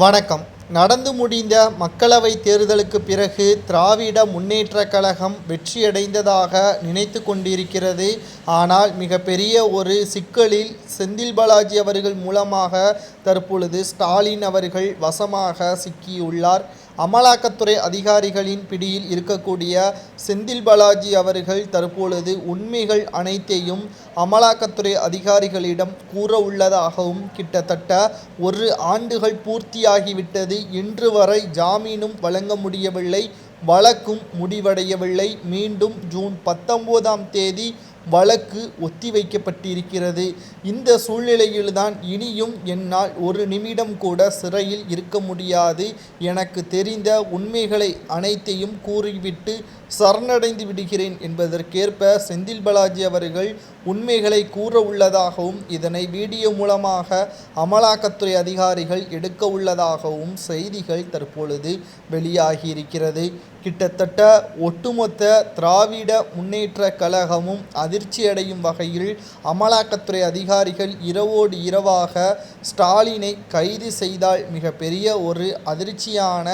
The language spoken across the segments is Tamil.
வணக்கம். நடந்து முடிந்த மக்களவைத் தேர்தலுக்கு பிறகு திராவிட முன்னேற்றக் கழகம் வெற்றியடைந்ததாக நினைத்து கொண்டிருக்கிறது. ஆனால் மிகப்பெரிய ஒரு சிக்கலில் செந்தில் பாலாஜி அவர்கள் மூலமாக தற்பொழுது ஸ்டாலின் அவர்கள் வசமாக சிக்கியுள்ளார். அமலாக்கத்துறை அதிகாரிகளின் பிடியில் இருக்கக்கூடிய செந்தில் பாலாஜி அவர்கள் தற்பொழுது உண்மைகள் அனைத்தையும் அமலாக்கத்துறை அதிகாரிகளிடம் கூற உள்ளதாகவும் கிட்டத்தட்ட ஒரு ஆண்டுகள் பூர்த்தியாகிவிட்டது. இன்று வரை ஜாமீனும் வழங்க முடியவில்லை. வழக்கும் முடிவடையவில்லை. மீண்டும் ஜூன் பத்தொம்போதாம் தேதி வழக்கு ஒத்திவைக்கப்பட்டிருக்கிறது. இந்த சூழ்நிலையில்தான் இனியும் என்னால் ஒரு நிமிடம் கூட சிறையில் இருக்க முடியாது. எனக்கு தெரிந்த உண்மைகளை அனைத்தையும் கூறிவிட்டு சரணடைந்து விடுகிறேன் என்பதற்கேற்ப செந்தில் பாலாஜி அவர்கள் உண்மைகளை கூற உள்ளதாகவும் இதனை வீடியோ மூலமாக அமலாக்கத்துறை அதிகாரிகள் எடுக்க உள்ளதாகவும் செய்திகள் தற்பொழுது வெளியாகியிருக்கிறது. கிட்டத்தட்ட ஒட்டுமொத்த திராவிட முன்னேற்ற கழகமும் அதிர்ச்சியடையும் வகையில் அமலாக்கத்துறை அதிகாரிகள் இரவோடு இரவாக ஸ்டாலினை கைது செய்தால் மிகப்பெரிய ஒரு அதிர்ச்சியான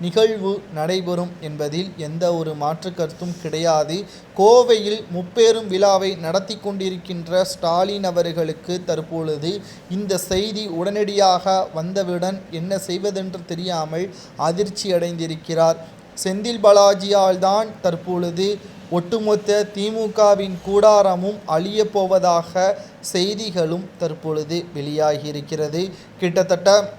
நிகழ்வு நடைபெறும் என்பதில் எந்த ஒரு மாற்று கருத்தும் கிடையாது. கோவையில் முப்பெரும் விழாவை நடத்தி கொண்டிருக்கின்ற ஸ்டாலின் அவர்களுக்கு தற்பொழுது இந்த செய்தி உடனடியாக வந்தவுடன் என்ன செய்வதென்று தெரியாமல் அதிர்ச்சி அடைந்திருக்கிறார் செந்தில் பாலாஜியால் தான் தற்பொழுது ஒட்டுமொத்த திமுகவின் கூடாரமும் அழியப்போவதாக செய்திகளும் தற்பொழுது வெளியாகியிருக்கிறது. கிட்டத்தட்ட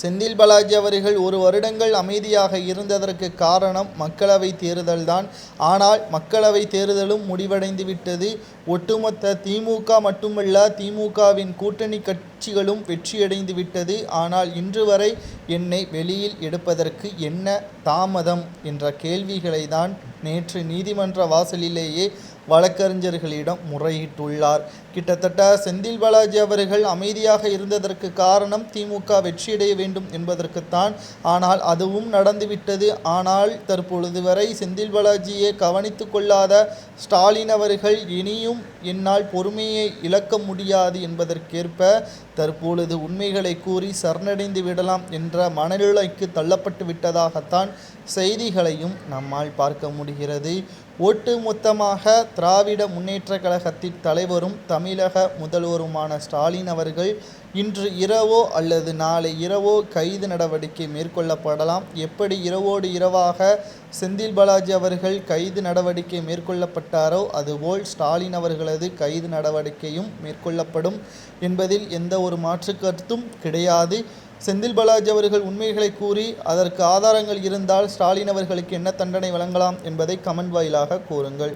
செந்தில் பாலாஜி அவர்கள் ஒரு வருடங்கள் அமைதியாக இருந்ததற்கு காரணம் மக்களவை தேர்தல்தான். ஆனால் மக்களவை தேர்தலும் முடிவடைந்து விட்டது ஒட்டுமொத்த திமுக மட்டுமல்ல திமுகவின் கூட்டணி கட்சிகளும் வெற்றியடைந்து விட்டது ஆனால் இன்று வரை என்னை வெளியில் எடுப்பதற்கு என்ன தாமதம் என்ற கேள்விகளை தான் நேற்று நீதிமன்ற வாசலிலேயே வழக்கறிஞர்களிடம் முறையிட்டுள்ளார். கிட்டத்தட்ட செந்தில் பாலாஜி அவர்கள் அமைதியாக இருந்ததற்கு காரணம் திமுக வெற்றியடைய வேண்டும் என்பதற்குத்தான். ஆனால் அதுவும் நடந்துவிட்டது. ஆனால் தற்பொழுது வரை செந்தில் பாலாஜியை கவனித்து கொள்ளாத ஸ்டாலின் அவர்கள் இனியும் என்னால் பொறுமையை இழக்க முடியாது என்பதற்கேற்ப தற்பொழுது உண்மைகளை கூறி சரணடைந்து விடலாம் என்ற மனநிலைக்கு தள்ளப்பட்டு விட்டதாகத்தான் செய்திகளையும் நம்மால் பார்க்க முடிகிறது. ஒட்டுமொத்தமாக திராவிட முன்னேற்றக் கழகத்தின் தலைவரும் தமிழக முதல்வருமான ஸ்டாலின் அவர்கள் இன்று இரவோ அல்லது நாளை இரவோ கைது நடவடிக்கை மேற்கொள்ளப்படலாம். எப்படி இரவோடு இரவாக செந்தில் பாலாஜி அவர்கள் கைது நடவடிக்கை மேற்கொள்ளப்பட்டாரோ அதுபோல் ஸ்டாலின் அவர்களது கைது நடவடிக்கையும் மேற்கொள்ளப்படும் என்பதில் எந்த ஒரு மாற்று கருத்தும் கிடையாது. செந்தில் பாலாஜி அவர்கள் உண்மைகளை கூறி அதற்கு ஆதாரங்கள் இருந்தால் ஸ்டாலின் அவர்களுக்கு என்ன தண்டனை வழங்கலாம் என்பதை கமெண்ட் வாயிலாக கூறுங்கள்.